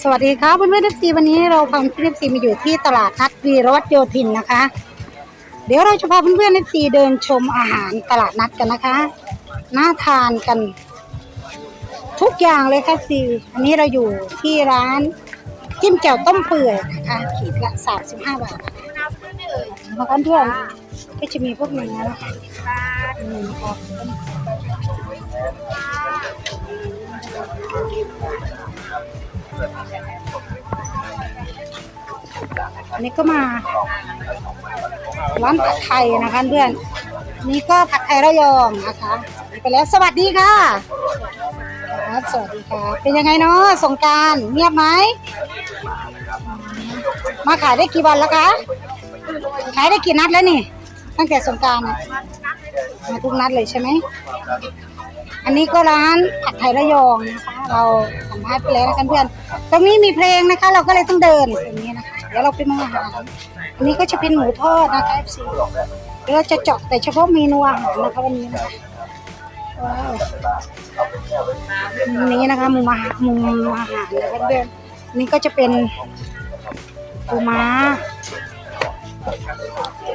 สวัสดีครับเพื่อนๆเอฟซีวันนี้เราพาเพื่อนเอฟซีมาอยู่ที่ตลาดนัดวีรวัตโยธินนะคะ เดี๋ยวเราจะพาเพื่อนๆเอฟซีเดินชมอาหารตลาดนัดกันนะคะน่าทานกัน ทุกอย่างเลยค่ะซีอันนี้เราอยู่ที่ร้านจิ้มแจ่วต้มเปื่อยนะคะขีดละ35บาทมากันเพื่อนก็จะมีพวกเนื้อนะคะ อันนี้ก็มา ร้านผัดไทยนะคะเพื่อน นี่ก็ผัดไทยระยองนะคะไปแล้วสวัสดีค่ะครับสวัสดีค่ะ เป็นยังไงเนาะสงการเงียบไหม มาขายได้กี่วันแล้วคะขายได้กี่นัดแล้วนี่ ตั้งแต่สงการนะมาทุกนัดเลยใช่ไหม อันนี้ก็ร้านผัดไทยระยองนะคะ เราสัมภาษณ์ไปแล้วนะเพื่อนตรงนี้มีเพลงนะคะ เราก็เลยต้องเดินตรงนี้นะคะเดี๋ยวเราไปมองอาหารอันนี้ก็จะเป็นหมูทอดนะคะ FC เดี๋ยวเราจะเจาะแต่เฉพาะเมนูอาหารนะคะวันนี้นะคะว้าวนี้นะคะมุมอาหารมุมอาหารนะคะเพื่อนๆนี่ก็จะเป็นปูม้า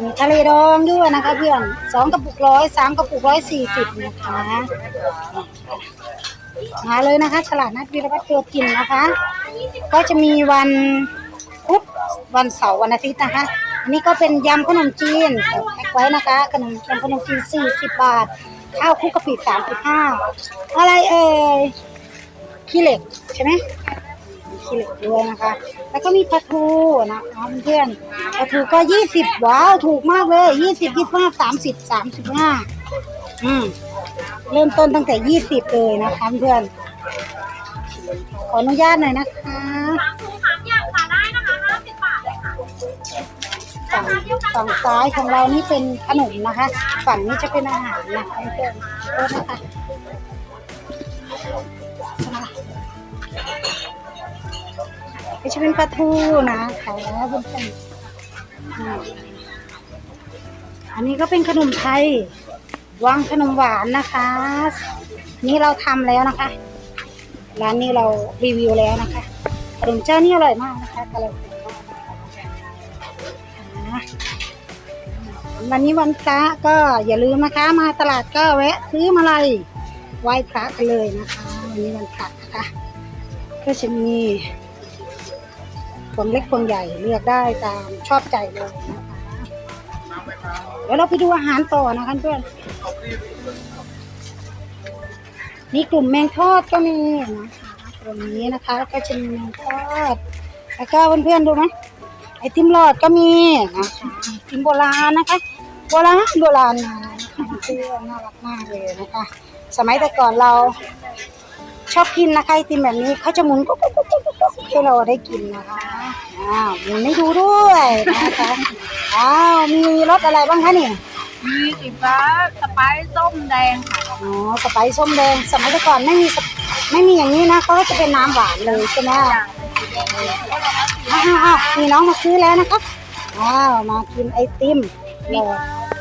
มีทะเลดองด้วยนะคะเพื่อนสองกระปุกร้อยสามกระปุกร้อยสี่สิบนะคะมาเลยนะคะ ตลาดนัดวีรวัตรตัวกินนะคะ ก็จะมีวันพุธวันเสาร์วันอาทิตย์นะคะอันนี้ก็เป็นยำขนมจีนแพ็คไว้นะคะขนมยำขนมจีน40บบาท ข้าวคุกกะปิ35อะไรเอ่ยขี้เหล็กใช่ไหม ขี้เหล็กด้วยนะคะ แล้วก็มีปลาทูนะคะเพื่อนปลาทูก็20ว้าวถูกมากเลย20 25 30 35อืมเริ่มต้นตั้งแต่20เลยนะคะเพื่อน ขออนุญาตหน่อยนะคะฝั่งฝั่งซ้ายของเรานี่เป็นขนมนะคะ ฝั่งนี้จะเป็นอาหารนะคะเพื่อนโทษนะคะ ก็จะเป็นปลาทูนะคะเพื่อนๆอันนี้ก็เป็นขนมไทย วางขนมหวานนะคะ นี่เราทำแล้วนะคะ ร้านนี้เรารีวิวแล้วนะคะขนมเจ้านี่อร่อยมากนะคะกระเลยวันนี้วันพระก็อย่าลืมนะคะ มาตลาดก็แวะซื้อมาลัยไหว้พระกันเลยนะคะ วันนี้วันพระนะคะ ก็จะมี พวงเล็กพวงใหญ่เลือกได้ตามชอบใจเลยนะคะเดี๋ยวเราไปดูอาหารต่อนะคะเพื่อนมีกลุ่มแมงทอดก็มีนะคะตรงนี้นะคะแล้วก็จะมีแมงทอดแล้วก็เพื่อนๆดูไหมไอติมหลอดก็มีนะคะไอติมโบราณนะคะโบราณโบราณนะคะเพื่อนน่ารักมากเลยนะคะ สมัยแต่ก่อนเราชอบกินนะคะไอติมแบบนี้เขาจะหมุนกุ๊กกุ๊กกุ๊ก กุ๊กกุ๊กให้เราได้กินนะคะ อ้าวหมุนให้ดูด้วยนะคะ อ้าว มีรสอะไรบ้างคะนี่ มีสีฟ้าสไปซ์ส้มแดงค่ะอ๋อ สไปซ์ส้มแดง สมัยแต่ก่อนไม่มีสปไม่มีอย่างนี้นะเขาก็จะเป็นน้ำหวานเลยใช่ไหมอ้าวอ้าวมีน้องมาซื้อแล้วนะครับ อ้าว มากินไอติมโอ้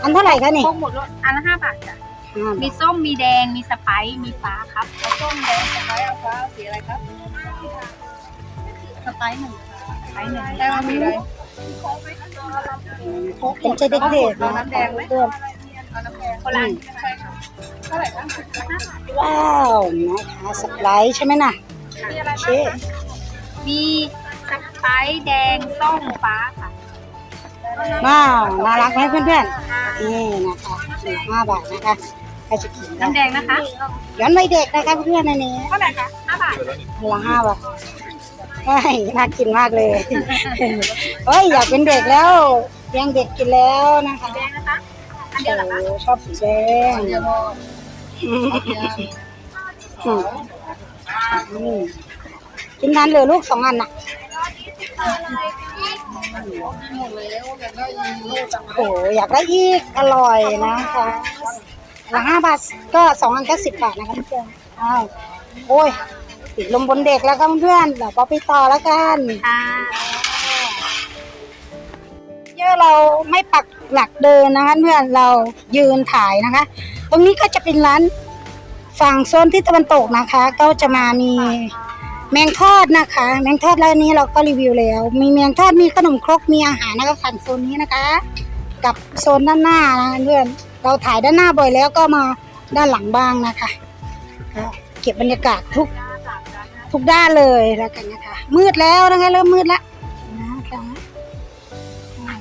อันเท่าไหร่คะนี่พวกหมดรสอันละห้าบาทจ้ะห้ามีบาทส้มมีแดงมีสไปซ์มีฟ้าครับเอาส้มแดงสไปซ์เอาฟ้าสีอะไรครับส ไปซ์หนึ่งค่ะสไปซ์หนึ่งได้ว่ามีอะไรเป็นใจเด็กๆนะเพื่อนเอาน้ำแดงคนละอันใช่ค่ะเท่าไหร่คะห้าบาทว้าวนะคะสไลด์ใช่ไหมน่ะมีอะไรโอบ้างเคคะมีสไปซ์แดงส้มฟ้าค่ะว้าวน่ารักไหมเพื่อนๆนี่นะคะสี่ห้าบาทนะคะใครจะกินได้น้ำแดงนะคะย้อนวัยเด็กนะคะเพื่อนๆอันนี้เท่าไหร่คะห้าบาทอันละห้าบาท ใช่น่ากินมากเลยเฮ้ยอยากเป็นเด็กแล้วยังเด็กกินแล้วนะคะแดงนะคะอันเดีโอ้ยวเหรอคะชอบสีแดงอืมอืมกินนั้นเลยลูกสองอันน่ะโอ้อยากได้อีกอร่อยนะคะละห้าบาทก็สองอันก็สิบบาทนะคะเพื่อนอ้าวโอ้ย ติดลมบนเด็กแล้วครับเพื่อนเดี๋ยวพอไปต่อแล้วกันค่ะเยอะเราไม่ปักหลักเดินนะคะเพื่อนเรายืนถ่ายนะคะ ตรงนี้ก็จะเป็นร้านฝั่งโซนที่ตะวันตกนะคะ ก็จะมามีแมงทอดนะคะ แมงทอดร้านนี้เราก็รีวิวแล้ว มีแมงทอดมีขนมครกมีอาหารนะคะฝั่งโซนนี้นะคะ กับโซนด้านหน้านะเพื่อนเราถ่ายด้านหน้าบ่อยแล้วก็มาด้านหลังบ้างนะคะก็เก็บบรรยากาศทุก ทุกด้านเลยแล้วกันนะคะ มืดแล้วนะคะ เริ่มมืดแล้วนะคะอืม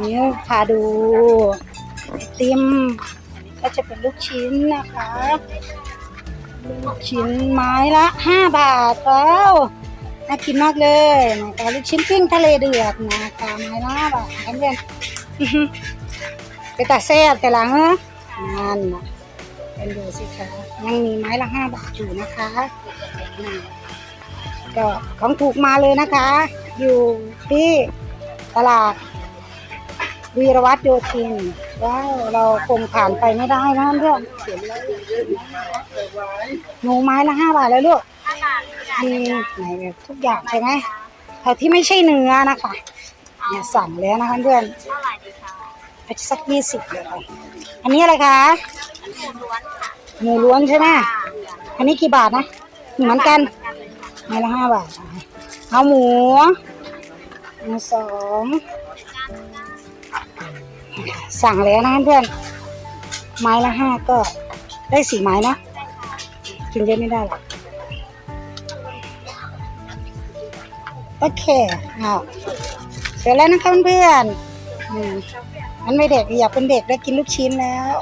นี่พาดูไอติมก็จะเป็นลูกชิ้นนะคะ ลูกชิ้นไม้ละห้าบาทแล้วน่ากินมากเลยนะคะลูกชิ้นปิ้งทะเลเดือดนะคะไม้ละห้าบาทกันเพื่อนไปตาแซ่บแต่หลังนอะนั่นนะเป็นดูสิคะ ยังมีไม้ละห้าบาทอยู่นะคะอืมก็ของถูกมาเลยนะคะ อยู่ที่ตลาดวีรวัตรโยธินว้าวเราคงผ่านไปไม่ได้นะเพื่อนเขียนเลยหนูไม้ละห้าบาทแล้วลูกมีไหนแบบทุกอย่างใช่ไหมแต่ที่ไม่ใช่เนื้อนะคะเนี่ยสั่งแล้วนะคะเพื่อนเอาสักยี่สิบเลยค่ะอันนี้อะไรคะ หมูล้วนใช่ไหมอันนี้กี่บาทนะเหมือนกันไม้ละห้าบาท เอาหมูหมูสองสั่งแล้วนะเพื่อนไม้ละห้าก็ได้สี่ไม้นะกินเยอะไม่ได้หรอกโอเคเอาเสร็จแล้วนะคะเพื่อนๆอันไม่เด็กอยากเป็นเด็กได้กินลูกชิ้นแล้ว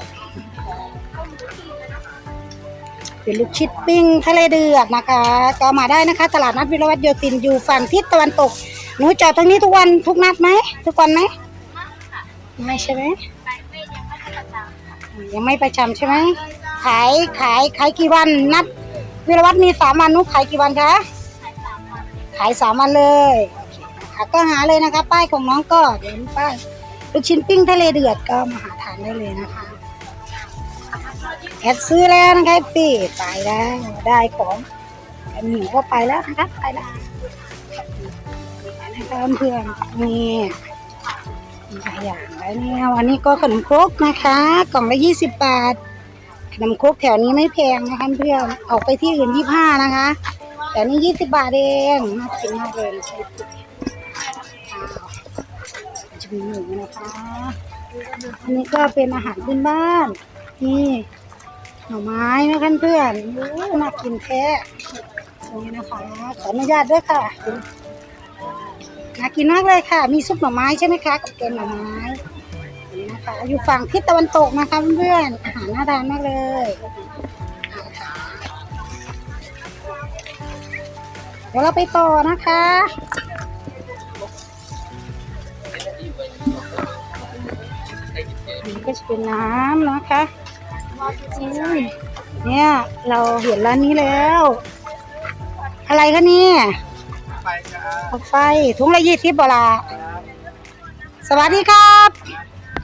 เป็นลูกชิ้นปิ้งทะเลเดือดนะคะ ก็มาได้นะคะ ตลาดนัดวิรวัฒโยธินอยู่ฝั่งทิศตะวันตก หนูจอดตรงนี้ทุกวันทุกนัดไหมทุกวันไหมไม่ใช่ไหมยังไม่ประจำใช่ไหมขายขายขายกี่วันนัดวิรวัตมีสามวันนุกขายกี่วันคะขายสามวันเลยคนะคะก็หาเลยนะคะ ป้ายของน้องก็เดี๋ยวป้ายลูกชิ้นปิ้งทะเลเดือดก็มาหาทานได้เลยนะคะ แอดซื้อแล้วนะคะปีไปแล้วได้ของแอดหมิวก็ไปแล้วนะคะไปแล้วนะคะเพื่อนนี่มีหลายอย่างแล้วเนี่ยวันนี้ก็ขนมครกนะคะ กล่องละยี่สิบบาท ขนมครกแถวนี้ไม่แพงนะคะเพื่อนออกไปที่อื่นยี่ห้านะคะ แต่นี่ยี่สิบบาทเองน่ากินมากเลยช่จะมีหมูนะคะอันนี้ก็เป็นอาหารพื้นบ้านนี่ หน่อไม้นะคะเพื่อนโอ้น่ากินแท้นี่นะคะ ขออนุญาตด้วยค่ะน่ากินมากเลยค่ะ มีซุปหน่อไม้ใช่ไหมคะกับแกงหน่อไม้นี่นะคะ อยู่ฝั่งทิศตะวันตกนะคะเพื่อนๆอาหารน่าทานมากเลยเดี๋ยวเราไปต่อนะคะนนี้ก็จะเป็นน้ำนะคะ เนี่ย เราเห็นร้านนี้แล้ว อะไรคะเนี่ยไปครับออกไฟถุงละยี่สิบบาทสวัสดีครับ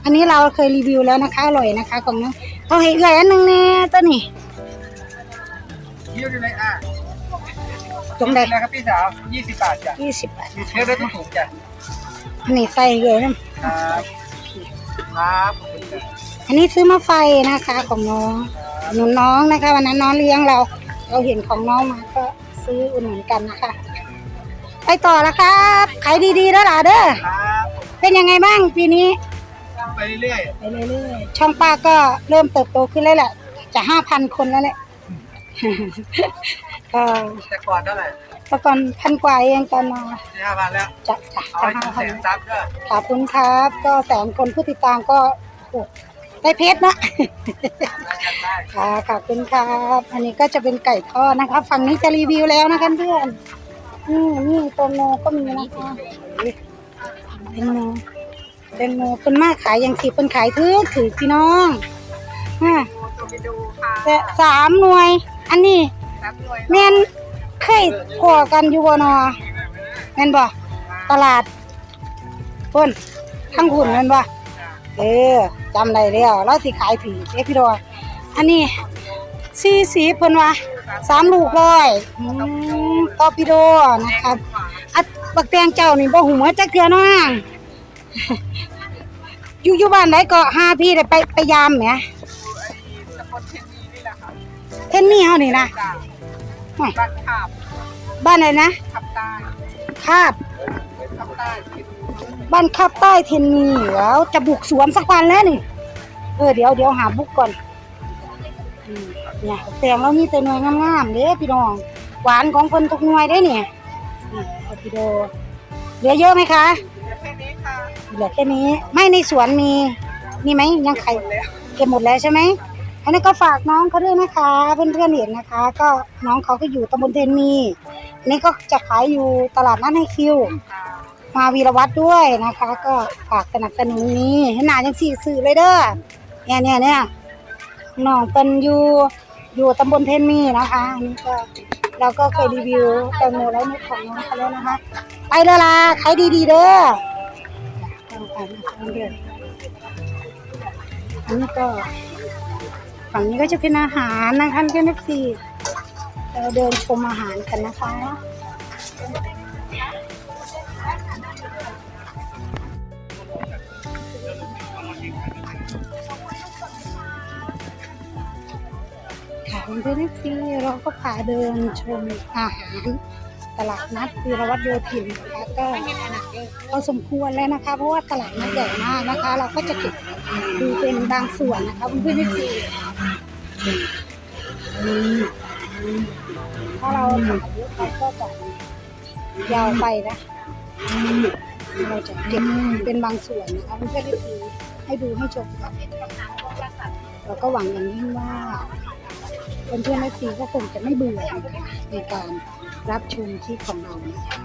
อันนี้เราเคยรีวิวแล้วนะคะอร่อยนะคะของน้องเอาให้เอื่อยอันหนึงแน่ตัวนี้ยิ้วได้เลยอะตรงใดนะครับพี่สาวยี่สิบบาทจ้ะยี่สิบบาทนะคะเลือกได้ทุกถุงจ้ะอันนี้ใส่เอื่อยนะครับครับข อบคุณจ้ะอันนี้ซื้อมาไฟนะคะของน้องหนุนน้องนะคะ วันนั้นน้องเลี้ยงเรา เราเห็นของน้องมาก็ซื้ออุดหนุนกันนะคะ ไปต่อแล้วครับขายดีๆแล้วล่ะเด้อครับเป็นยังไงบ้างปีนี้ไปเรื่อยไปเรื่อยๆช่องป้าก็เริ่มเติบโตขึ้นแล้วแหละ จะห้าพันคนแล้วแหละก็ๆแต่ก่อนเท่าไหร่เมื่อก่อนพันกว่าเองตอนมาสี่ห้าพันแล้วจะจะเอาจะให้ห้าถึงพันแสนซับก็ขอบคุณครับ ก็แสนคนผู้ติดตามก็โอ้ ได้เพชรนะได้กันได้ค่ะขอบคุณครับ อันนี้ก็จะเป็นไก่ทอดนะคะ ฝั่งนี้จะรีวิวแล้วนะคะเพื่อนนี่นี่แตงโมก็มีนะคะแตงโมแตงโมเป็นมากขายอย่างที่เป็นขายถือถือพี่น้องอ่าตัวไปดูค่ะแต่สามหน่วย อันนี้รับด้วยแม่นเคยพอกันอยู่บ่นอแม่นบ่ตลาดเพิ่นทั้งหุ่นแม่นบ่ เออจำได้แล้วเราสิขายถือเอ้พี่ดอยอันนี้สี่สีเพิ่นว่าสามลูกร้อยอืมตอปิโดนะครับอัดบักแตงเจ้านี่บ่หูเหมือนจักเทื่อน้องอยู่อยู่บ้านไหนก็หาพี่ได้ไปไปยามแหมสปอนเทนนีนี่แหละค่ะเทนนี่เฮานี่นะจ้าห่วยบ้านขาบบ้านอะไรนะขับใต้คาบขับใต้ บ้านคาบใต้เทนนีแล้วจะบุกสวนสักวันแล้วนี่เออเดี๋ยวเดี๋ยวหาบุกก่อนอืมเนี่ยแต่งแล้วมีแต่หน่วยงามๆเด้พี่น้อง หวานของคนทุกหน่วยได้เนี่ยนี่เอาพี่โดเหลือเยอะไหมคะแค่นี้ค่ะเหลือแค่นี้ ไม่ในสวนมีมีไหมยังไข่เก็บหมดแล้วใช่ไหมอันนี้ก็ฝากน้องเขาด้วยนะคะ เพื่อนๆเห็นนะคะ ก็น้องเขาก็อยู่ตำบลเทนมีอันนี้ก็จะขายอยู่ตลาดนัดให้คิว มาวีรวัตรด้วยนะคะ ก็ฝากสนับสนุนนี้ให้หนาจังสี่สื่อเลยเด้อเนี่ยเนี่ยเนี่ยน้องเป็นอยู่อยู่ตำบลเทนมีนะคะอันนี้ก็เราก็เคยรีวิวแตงโมแล้วนุกของน้องเขาแล้วนะคะ ไปเลยล่ะขายดีๆเด้อไปนะคะเด้ออันนี้ก็ฝั่งนี้ก็จะเป็นอาหารนะคะเพื่อนๆสี่เราเดินชมอาหารกันนะคะ ค่ะเพื่อนๆที่เราก็พาเดินชมอาหาร ตลาดนัดวีรวัตรโยธินนะคะก็พอสมควรแล้วนะคะ เพราะว่าตลาดนัดใหญ่มากนะคะ เราก็จะเก็บดูเป็นบางส่วนนะคะเพื่อนๆที่ถ้าเราถ่ายเยอะไปก็จะยาวไปนะ เราจะเก็บเป็นบางส่วนนะคะเพื่อนๆที่ให้ดูให้ชมค่ะเราก็หวังอย่างยิ่งว่า เพื่อนๆและซีก็คงจะไม่เบื่อนะคะในการรับชมคลิปของเรานะคะ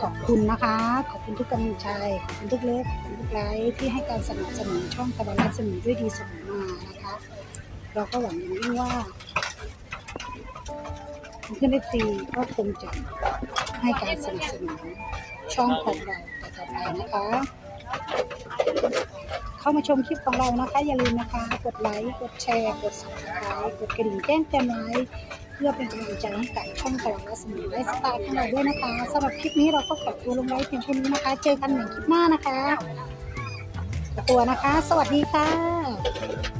ขอบคุณนะคะ ขอบคุณทุกกำลังใจ ขอบคุณทุกเลิฟขอบคุณทุกไลค์ที่ให้การสนับสนุนช่องตะวันรัศมีด้วยดีเสมอมานะคะ เราก็หวังอย่างยิ่งว่าเพื่อนๆและซีก็คงจะให้การสนับสนุนช่องของเราต่อไปนะคะ เข้ามาชมคลิปของเรานะคะ อย่าลืมนะคะ กดไลค์ กดแชร์ กด subscribe กดกระดิ่งแจ้งเตือนไว้เพื่อเป็นกำลังใจให้กับช่องตลาดรัศมีไลฟ์สไตล์ของเราด้วยนะคะสำหรับคลิปนี้เราก็ขอตัวลงไว้เพียงเท่านี้นะคะ เจอกันใหม่คลิปหน้านะคะตัวนะคะ สวัสดีค่ะ